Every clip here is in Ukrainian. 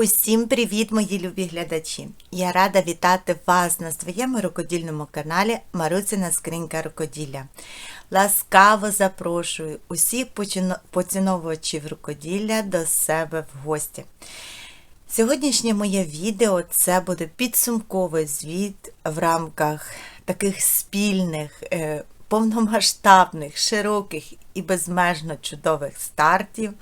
Усім привіт, мої любі глядачі! Я рада вітати вас на своєму рукодільному каналі Маруцина Скринька Рукоділля. Ласкаво запрошую усіх поціновувачів рукоділля до себе в гості. Сьогоднішнє моє відео це буде підсумковий звіт в рамках таких спільних, е, повномасштабних, широких і безмежно чудових стартів.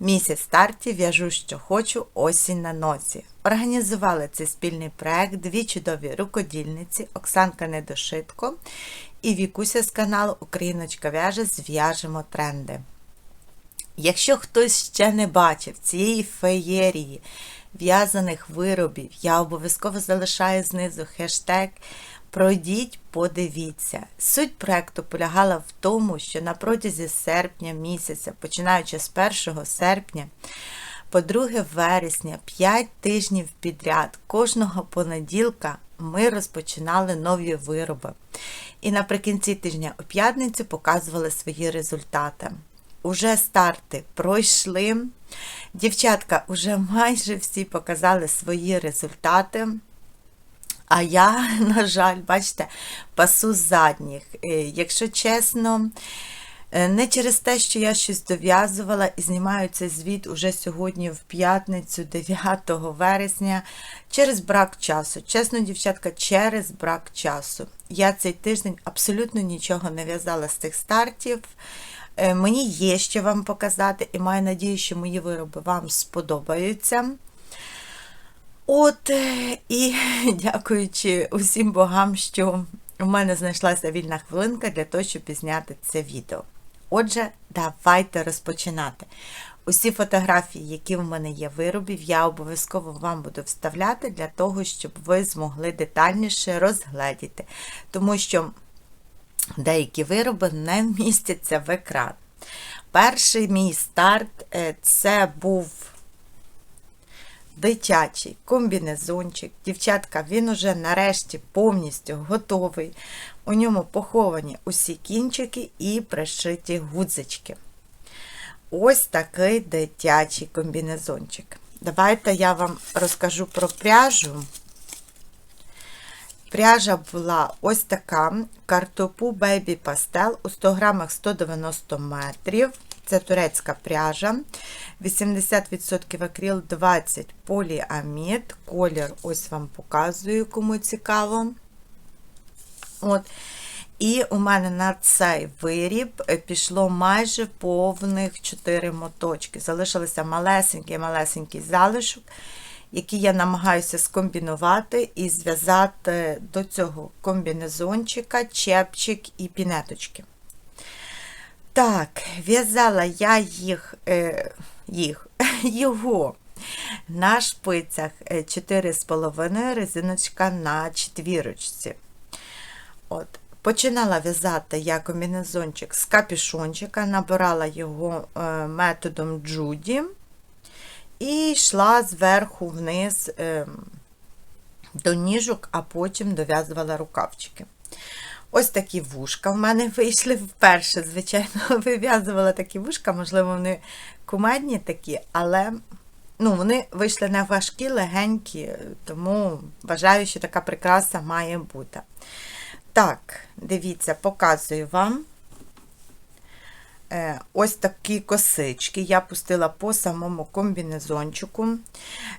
Місяць стартів в'яжу, що хочу, осінь на носі. Організували цей спільний проект дві чудові рукодільниці Оксанка Недошитко і Вікуся з каналу Україночка в'яже Зв'яжемо тренди. Якщо хтось ще не бачив цієї феєрії в'язаних виробів, я обов'язково залишаю знизу хештег. Пройдіть, подивіться. Суть проекту полягала в тому, що на протязі серпня місяця, починаючи з 1 серпня по 2 вересня, 5 тижнів підряд, кожного понеділка ми розпочинали нові вироби. І наприкінці тижня у п'ятницю показували свої результати. Уже старти пройшли. Дівчатка вже майже всі показали свої результати. А я, на жаль, бачите, пасу задніх. Е, Якщо чесно, е, не через те, що я щось дов'язувала і знімаю цей звіт уже сьогодні в п'ятницю, 9 вересня, через брак часу. Чесно, дівчатка, через брак часу. Я цей тиждень абсолютно нічого не в'язала з цих стартів. Е, Мені є що вам показати, і маю надію, що мої вироби вам сподобаються. От е, і дякуючи усім богам, що у мене знайшлася вільна хвилинка для того, щоб зняти це відео. Отже, давайте розпочинати. Усі фотографії, які в мене є виробів, я обов'язково вам буду вставляти для того, щоб ви змогли детальніше розгледіти. Тому що деякі вироби не вмістяться в екран. Перший мій старт е, це був дитячий комбінезончик. Дівчатка, він уже нарешті повністю готовий. У ньому поховані усі кінчики і пришиті гудзички. Ось такий дитячий комбінезончик. Давайте я вам розкажу про пряжу. Пряжа була ось така: картопу Baby Pastel у 100 грамах 190 метрів. Це турецька пряжа. 80% акрил, 20 поліамід. Колір ось вам показую, кому цікаво. От. І у мене на цей виріб пішло майже повних 4 моточки. Залишилися малесенький-малесенький залишок, який я намагаюся скомбінувати і зв'язати до цього комбінезончика, чепчик і пінеточки. Так, в'язала я їх, е, їх, його на шпицях 4,5 резиночка на четвірочці. От. Починала в'язати я комбінезончик з капюшончика, набирала його е, методом Джуді і йшла зверху вниз е, до ніжок, а потім дов'язувала рукавчики. Ось такі вушка в мене вийшли вперше, звичайно, вив'язувала такі вушка, можливо, вони кумедні такі, але ну, вони вийшли не важкі, легенькі, тому вважаю, що така прикраса має бути. Так, дивіться, показую вам. Е, Ось такі косички я пустила по самому комбінезончику.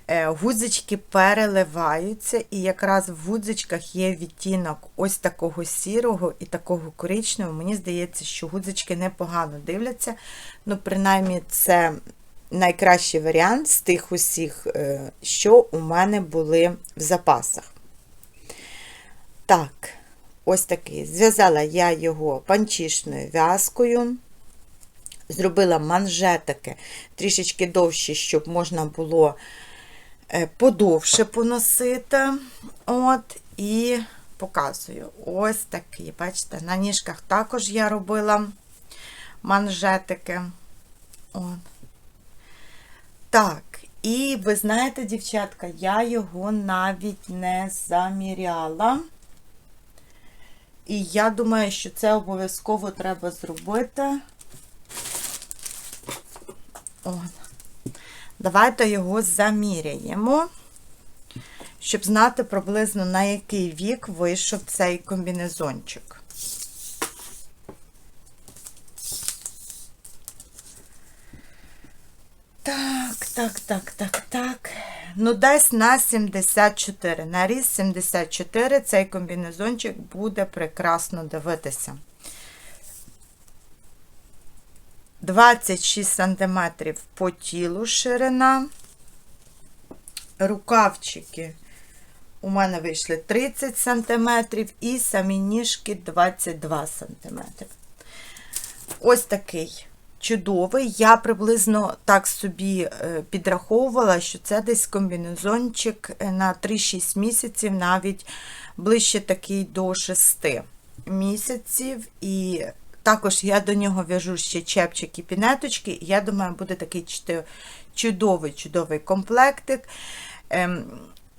Е, Гудзички переливаються, і якраз в гудзичках є відтінок ось такого сірого і такого коричневого. Мені здається, що гудзички непогано дивляться. Ну, принаймні, це найкращий варіант з тих усіх, е, що у мене були в запасах. Так, ось такий. Зв'язала я його панчішною в'язкою. Зробила манжетики трішечки довші, щоб можна було подовше поносити. От, І показую ось такий. Бачите, на ніжках також я робила манжетики. От. Так, і ви знаєте, дівчатка, я його навіть не заміряла. І я думаю, що це обов'язково треба зробити. Давайте його заміряємо, щоб знати приблизно на який вік вийшов цей комбінезончик. Так, так, так, так, так. Ну, десь на 74. На ріст 74 цей комбінезончик буде прекрасно дивитися. 26 см по тілу ширина. Рукавчики у мене вийшли 30 см і самі ніжки 22 см. Ось такий чудовий. Я приблизно так собі е, підраховувала, що це десь комбінезончик на 3-6 місяців, навіть ближче такий до 6 місяців. І також я до нього в'яжу ще пінеточки, і я думаю, буде такий чудовий чудовий комплектик. Ем,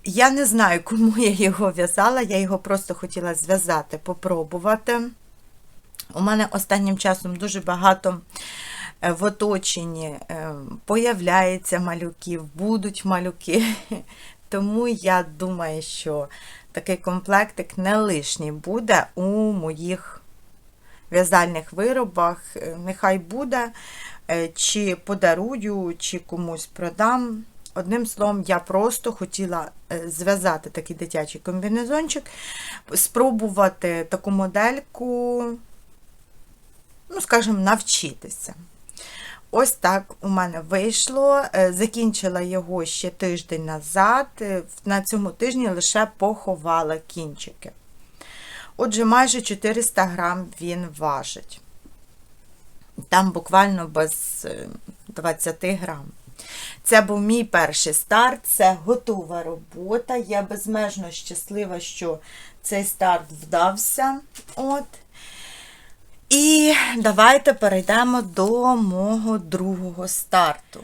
я не знаю, кому я його в'язала, я його просто хотіла зв'язати, попробувати. У мене останнім часом дуже багато е, в оточенні е, появляється малюків, будуть малюки. Тому я думаю, що такий комплектик не лишній буде у моїх в'язальних виробах. Е, нехай буде, чи подарую, чи комусь продам. Одним словом, я просто хотіла зв'язати такий дитячий комбінезончик, спробувати таку модельку ну, скажімо, навчитися. Ось так у мене вийшло. Е, закінчила його ще тиждень назад. Е, на цьому тижні лише поховала кінчики. Отже, майже 400 грам він важить. Там буквально без 20 е, грам. Це був мій перший старт, це готова робота. Я безмежно щаслива, що цей старт вдався. От. І давайте перейдемо до мого другого старту.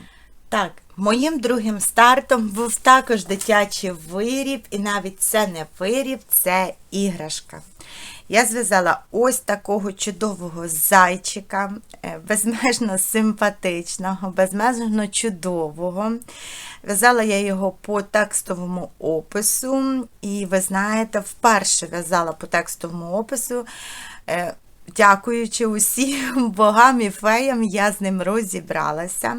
Так, моїм другим стартом був також дитячий виріб, і навіть це не виріб, це іграшка. Я зв'язала ось такого чудового зайчика, е, безмежно симпатичного, безмежно чудового. В'язала я його по текстовому опису, і ви знаєте, вперше в'язала по текстовому опису. Е, дякуючи усім богам і феям, я з ним розібралася.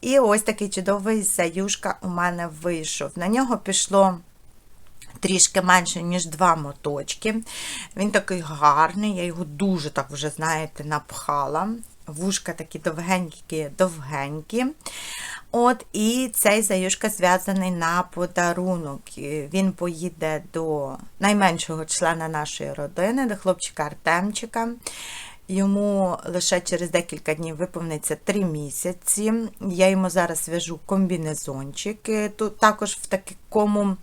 І ось такий чудовий заюшка у мене вийшов. На нього пішло. Трішки менше, ніж два моточки. Він такий гарний, я його дуже, так вже, знаєте, напхала. Вушка такі довгенькі-довгенькі. От, І цей заюшка зв'язаний на подарунок. Він поїде до найменшого члена нашої родини, до хлопчика Артемчика. Йому лише через декілька днів виповниться 3 місяці. Я йому зараз в'яжу комбінезончик, тут також в такому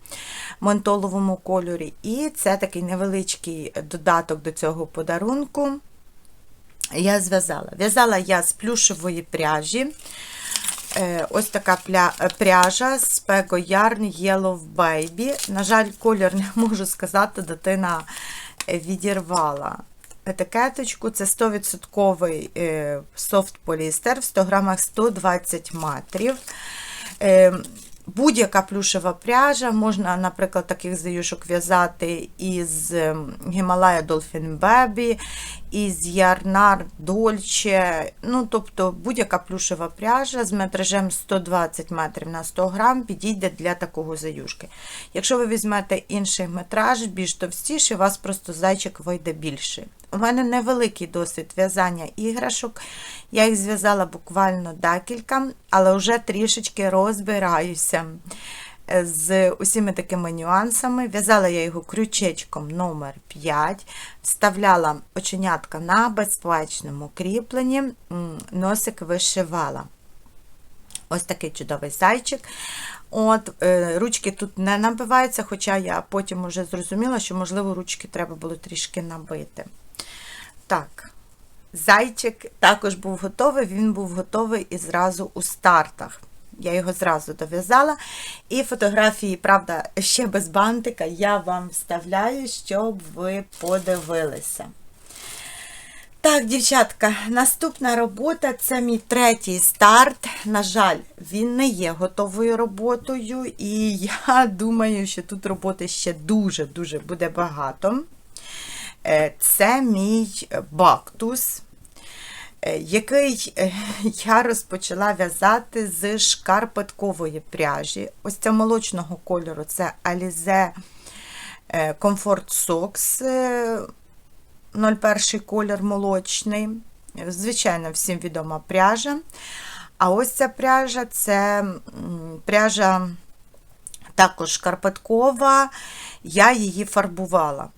монтоловому кольорі. І це такий невеличкий додаток до цього подарунку. Я зв'язала. В'язала я з плюшевої пряжі. Е, ось така пряжа з Pego Yarn Yellow Baby. На жаль, колір не можу сказати, дитина відірвала етикеточку. Це 100% софт полістер в 100 грамах 120 метрів. Будь-яка плюшева пряжа, можна, наприклад, таких заюшок в'язати із Himalaya Dolphin Baby, із Ярнар Dolce, ну, тобто будь-яка плюшева пряжа з метражем 120 метрів на 100 грам підійде для такого заюшки. Якщо ви візьмете інший метраж, більш товстіший, у вас просто зайчик вийде більший. У мене невеликий досвід в'язання іграшок. Я їх зв'язала буквально декілька, але вже трішечки розбираюся е, з усіма такими нюансами. В'язала я його крючечком номер 5 вставляла оченятка на безпечному кріпленні, носик вишивала. Ось такий чудовий зайчик. От, е, Ручки тут не набиваються, хоча я потім вже зрозуміла, що, можливо, ручки треба було трішки набити. Так, зайчик також був готовий, він був готовий і зразу у стартах. Я його зразу дов'язала. І фотографії, правда, ще без бантика, я вам вставляю, щоб ви подивилися. Так, дівчатка, наступна робота це мій третій старт. На жаль, він не є готовою роботою, і я думаю, що тут роботи ще дуже-дуже буде багато. Е, Це мій бактус, е, який е, я розпочала в'язати з шкарпеткової пряжі. Ось ця молочного кольору це Alize Comfort Socks. е, 01 колір молочний. Звичайно, всім відома пряжа. А ось ця пряжа це пряжа також шкарпеткова, я її фарбувала.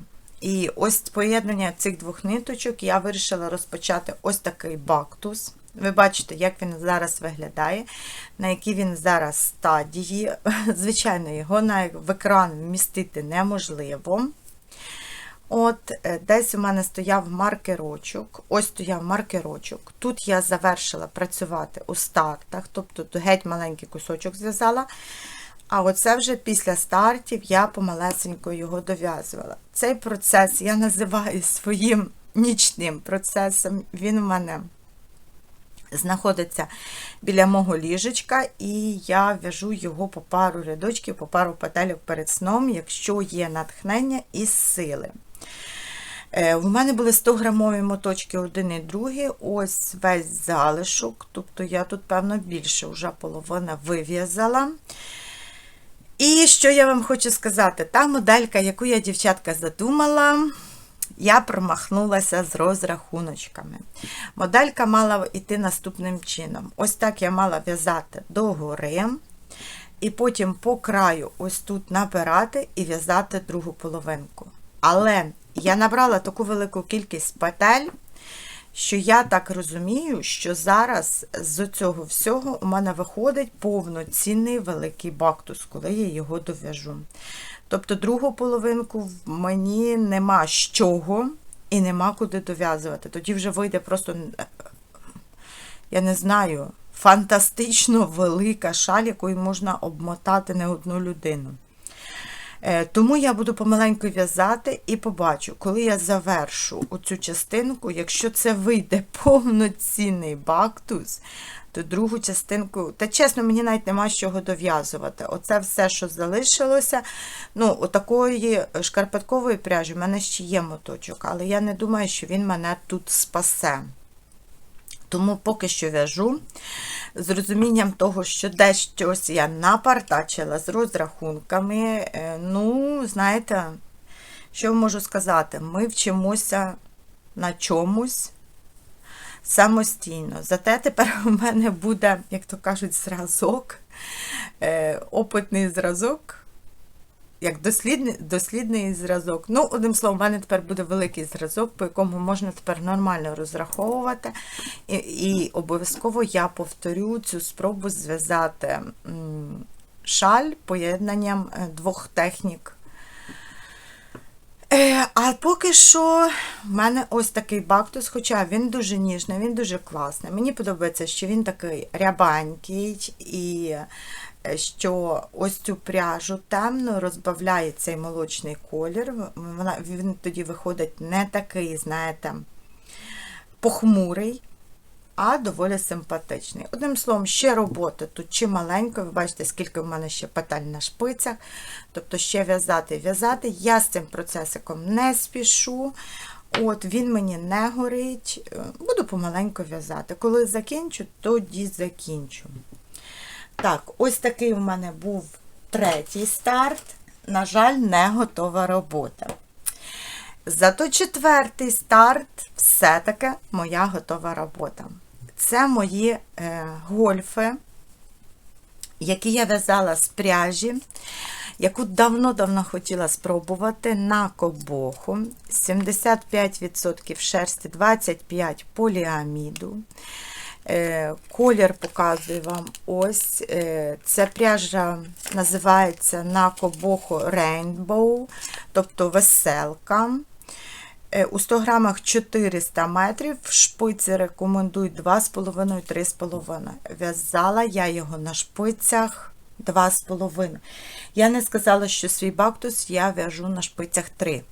І ось поєднання цих двох ниточок я вирішила розпочати ось такий бактус. Ви бачите, як він зараз виглядає, на якій він зараз стадії. Звичайно, його в екран вмістити неможливо. От, е, десь у мене стояв маркерочок. Ось стояв маркерочок. Тут я завершила працювати у стартах, тобто геть маленький кусочок зв'язала. А оце вже після стартів я помалесенько його дов'язувала. Цей процес я називаю своїм нічним процесом. Він у мене знаходиться біля мого ліжечка, і я в'яжу його по пару рядочків, по пару петелів перед сном, якщо є натхнення і сили. Е, В мене були 100 грамові моточки один і другий, ось весь залишок, тобто я тут, певно, більше вже половина вив'язала. І що я вам хочу сказати, та моделька, яку я, дівчатка, задумала, я промахнулася з розрахуночками. Моделька мала йти наступним чином. Ось так я мала в'язати догори, і потім по краю ось тут набирати і в'язати другу половинку. Але я набрала таку велику кількість петель, що я так розумію, що зараз з цього всього у мене виходить повноцінний великий бактус, коли я його дов'яжу. Тобто другу половинку мені нема з чого і нема куди дов'язувати. Тоді вже вийде просто, я не знаю, фантастично велика шаль, якою можна обмотати не одну людину. Е, Тому я буду помаленьку в'язати і побачу, коли я завершу оцю частинку, якщо це вийде повноцінний бактус, то другу частинку, та чесно, мені навіть нема з чого дов'язувати. Оце все, що залишилося. Ну, отакої шкарпеткової пряжі в мене ще є моточок, але я не думаю, що він мене тут спасе. Тому поки що в'яжу з розумінням того, що дещось я напартачила з розрахунками. Е, Ну, знаєте, що можу сказати? Ми вчимося на чомусь самостійно. Зате тепер у мене буде, як то кажуть, зразок, е, опитний зразок. Як дослідний дослідний зразок. Ну, одним словом, у мене тепер буде великий зразок, по якому можна тепер нормально розраховувати. І і обов'язково я повторю цю спробу зв'язати шаль поєднанням двох технік. Е, А поки що в мене ось такий бактус, хоча він дуже ніжний, він дуже класний. Мені подобається, що він такий рябанький і що ось цю пряжу темно розбавляє цей молочний колір. Вона, Він тоді виходить не такий, знаєте, похмурий, а доволі симпатичний. Одним словом, ще роботи тут чималенько, ви бачите, скільки в мене ще петель на шпицях. Тобто ще в'язати в'язати. Я з цим процесиком не спішу. От, Він мені не горить, буду помаленько в'язати. Коли закінчу, тоді закінчу. Так, ось такий у мене був третій старт. На жаль, не готова робота. Зато четвертий старт все-таки моя готова робота. Це мої е, гольфи, які я в'язала з пряжі, яку давно-давно хотіла спробувати на кобоху. 75% шерсті, 25% поліаміду. Е, колір показую вам ось. Е, ця пряжа називається на кобоху Rainbow, тобто веселка. Е, у 100 грамах 400 метрів, в шпиці рекомендують 2,5-3,5. В'язала я його на шпицях 2,5. Я не сказала, що свій бактус я в'яжу на шпицях 3.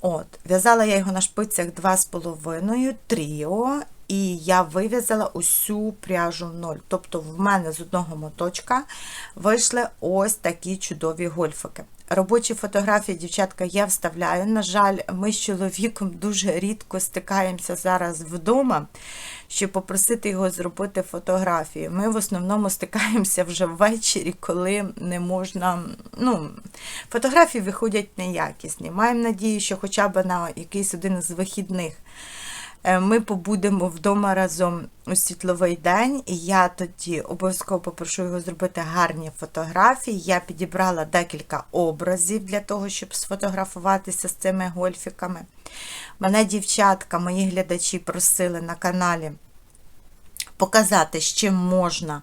От, В'язала я його на шпицях 2,5 тріо, і я вив'язала усю пряжу в ноль. Тобто в мене з одного моточка вийшли ось такі чудові гольфики. Робочі фотографії, дівчатка, я вставляю. На жаль, ми з чоловіком дуже рідко стикаємося зараз вдома, щоб попросити його зробити фотографії. Ми в основному стикаємося вже ввечері, коли не можна. ну, Фотографії виходять неякісні. Маємо надію, що хоча б на якийсь один з вихідних. Е, Ми побудемо вдома разом у світловий день, і я тоді обов'язково попрошу його зробити гарні фотографії. Я підібрала декілька образів для того, щоб сфотографуватися з цими гольфіками. Мене дівчатка, мої глядачі просили на каналі показати, з чим можна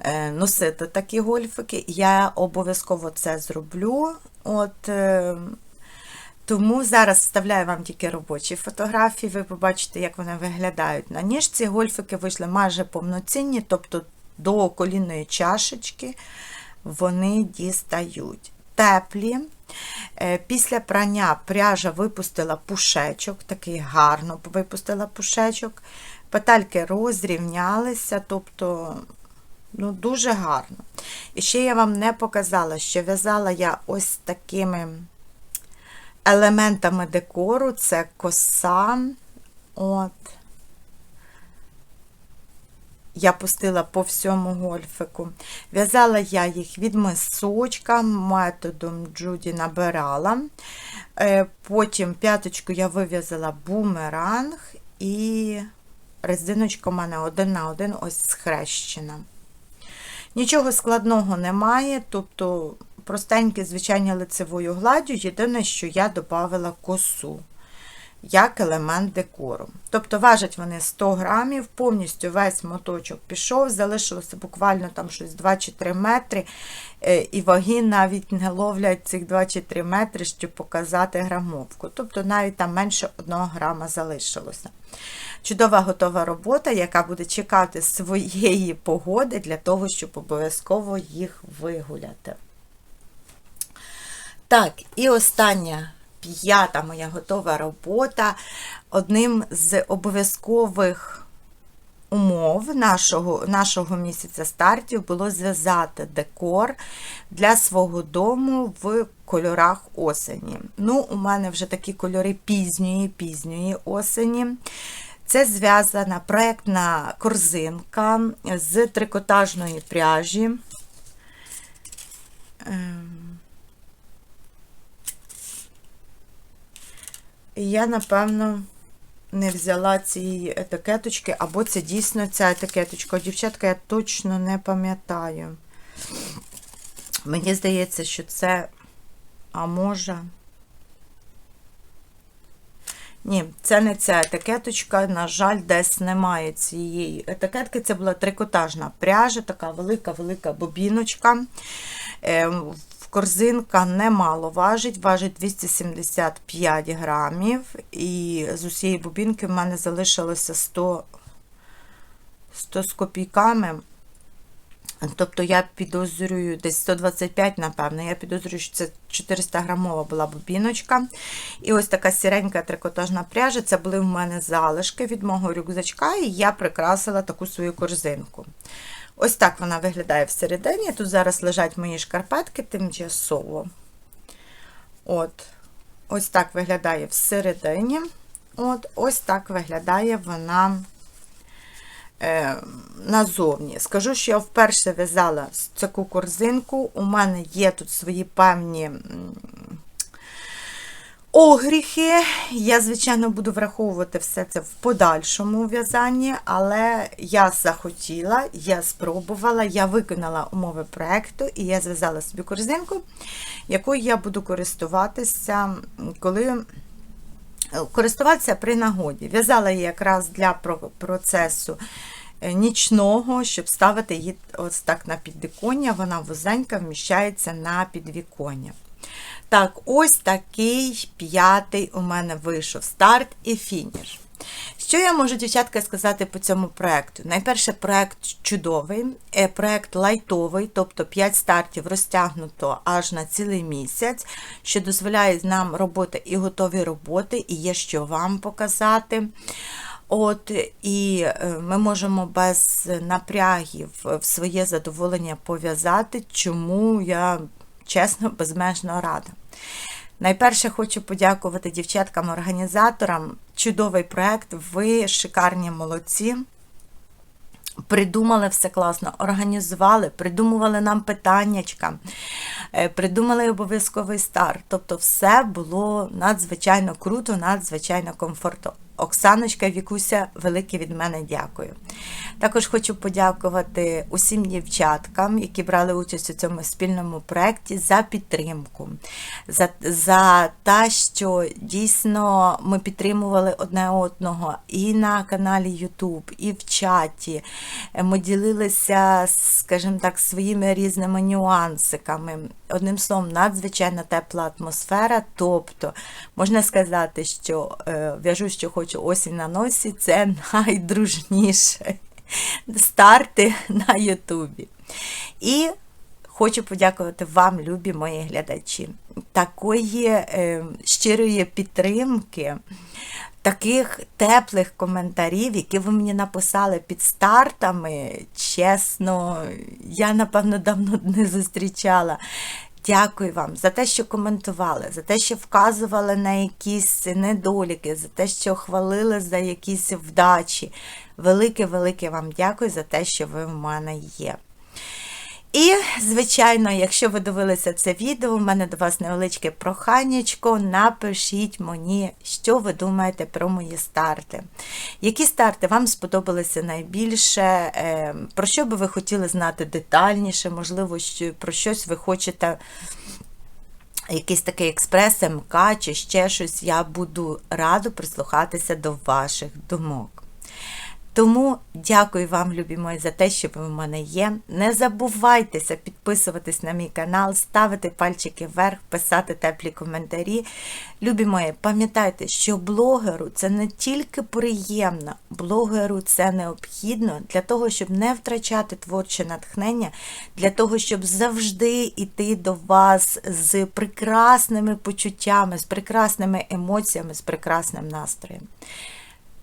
е, носити такі гольфики. Я обов'язково це зроблю. От, е, тому зараз вставляю вам тільки робочі фотографії, ви побачите, як вони виглядають на ніжці. Гольфики вийшли майже повноцінні, тобто до колінної чашечки вони дістають. Теплі. Е, Після прання пряжа випустила пушечок, такий гарно випустила пушечок. Петельки розрівнялися, тобто ну, дуже гарно. І ще я вам не показала, що в'язала я ось такими елементами декору, це коса. От. Я пустила по всьому гольфику. В'язала я їх від мисочка, методом Джуді набирала. Е, Потім п'яточку я вив'язала бумеранг і резиночка у мене один на один ось схрещена. Нічого складного немає, тобто простеньке, звичайне лицевою гладдю, єдине, що я додавала косу як елемент декору. Тобто важать вони 100 грамів, повністю весь моточок пішов, залишилося буквально там щось 2 чи 3 метри, е, і ваги навіть не ловлять цих 2 чи 3 метри, щоб показати грамовку. Тобто навіть там менше 1 грама залишилося. Чудова готова робота, яка буде чекати своєї погоди для того, щоб обов'язково їх вигуляти. Так, і остання п'ята моя готова робота. Одним з обов'язкових умов нашого нашого місяця стартів було зв'язати декор для свого дому в кольорах осені. Ну, у мене вже такі кольори пізньої, пізньої осені. Це зв'язана проєктна корзинка з трикотажної пряжі. Ем, І я, напевно, не взяла цієї етикеточки, або це дійсно ця етикеточка. Дівчатка, я точно не пам'ятаю. Мені здається, що це, а може. Ні, це не ця етикеточка, на жаль, десь немає цієї етикетки. Це була трикотажна пряжа, така велика-велика бобіночка. Корзинка немало важить, важить 275 грамів, і з усієї бубінки в мене залишилося 100 100 з копійками. Тобто я підозрюю, десь 125, напевно, я підозрюю, що це 400 грамова була бобіночка. І ось така сіренька трикотажна пряжа. Це були в мене залишки від мого рюкзачка, і я прикрасила таку свою корзинку. Ось так вона виглядає всередині. Тут зараз лежать мої шкарпетки тимчасово. От, Ось так виглядає всередині. От, Ось так виглядає вона е, назовні. Скажу, що я вперше в'язала таку корзинку. У мене є тут свої певні огріхи. Я, звичайно, буду враховувати все це в подальшому в'язанні, але я захотіла, я спробувала, я виконала умови проєкту і я зв'язала собі корзинку, якою я буду користуватися, коли. Користуватися при нагоді. В'язала її якраз для процесу е, нічного, щоб ставити її ось так на підвіконня, вона вузенька вміщається на підвіконня. Так, ось такий п'ятий у мене вийшов старт і фініш. Що я можу, дівчатка, сказати по цьому проекту? Найперше, проект чудовий, е, проект лайтовий, тобто 5 стартів розтягнуто аж на цілий місяць, що дозволяє нам робити і готові роботи, і є що вам показати. От, І е, ми можемо без напрягів в своє задоволення пов'язати, чому я чесно безмежно рада. Найперше хочу подякувати дівчаткам-організаторам. Чудовий проект, ви шикарні молодці. Придумали все класно, організували, придумували нам питаннячка, е, придумали обов'язковий старт. Тобто, все було надзвичайно круто, надзвичайно комфортно. Оксаночка Вікуся, велике від мене дякую. Також хочу подякувати усім дівчаткам, які брали участь у цьому спільному проєкті, за підтримку, за за те, що дійсно ми підтримували одне одного і на каналі YouTube, і в чаті. Ми ділилися, скажімо так, своїми різними нюансиками. Одним словом, надзвичайно тепла атмосфера. Тобто, можна сказати, що е, в'яжу, що хочу осінь на носі, це найдружніше старти на Ютубі. І хочу подякувати вам, любі мої глядачі, такої е, щирої підтримки. Таких теплих коментарів, які ви мені написали під стартами, чесно, я, напевно, давно не зустрічала. Дякую вам за те, що коментували, за те, що вказували на якісь недоліки, за те, що хвалили за якісь вдачі. Велике-велике вам дякую за те, що ви в мене є. І, звичайно, якщо ви дивилися це відео, у мене до вас невеличке проханнячко, напишіть мені, що ви думаєте про мої старти. Які старти вам сподобалися найбільше, е, про що би ви хотіли знати детальніше, можливо, про щось ви хочете. Якийсь такий експрес, МК чи ще щось, я буду радо прислухатися до ваших думок. Тому дякую вам, любі мої, за те, що ви в мене є. Не забувайтеся підписуватись на мій канал, ставити пальчики вверх, писати теплі коментарі. Любі мої, пам'ятайте, що блогеру це не тільки приємно, блогеру це необхідно для того, щоб не втрачати творче натхнення, для того, щоб завжди йти до вас з прекрасними почуттями, з прекрасними емоціями, з прекрасним настроєм.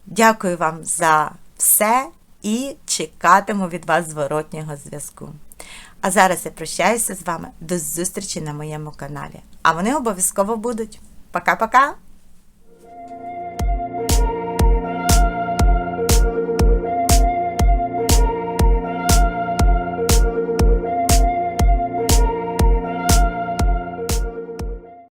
Дякую вам за все і чекатиму від вас зворотнього зв'язку. А зараз я прощаюся з вами до зустрічі на моєму каналі. А вони обов'язково будуть. Пока-пока!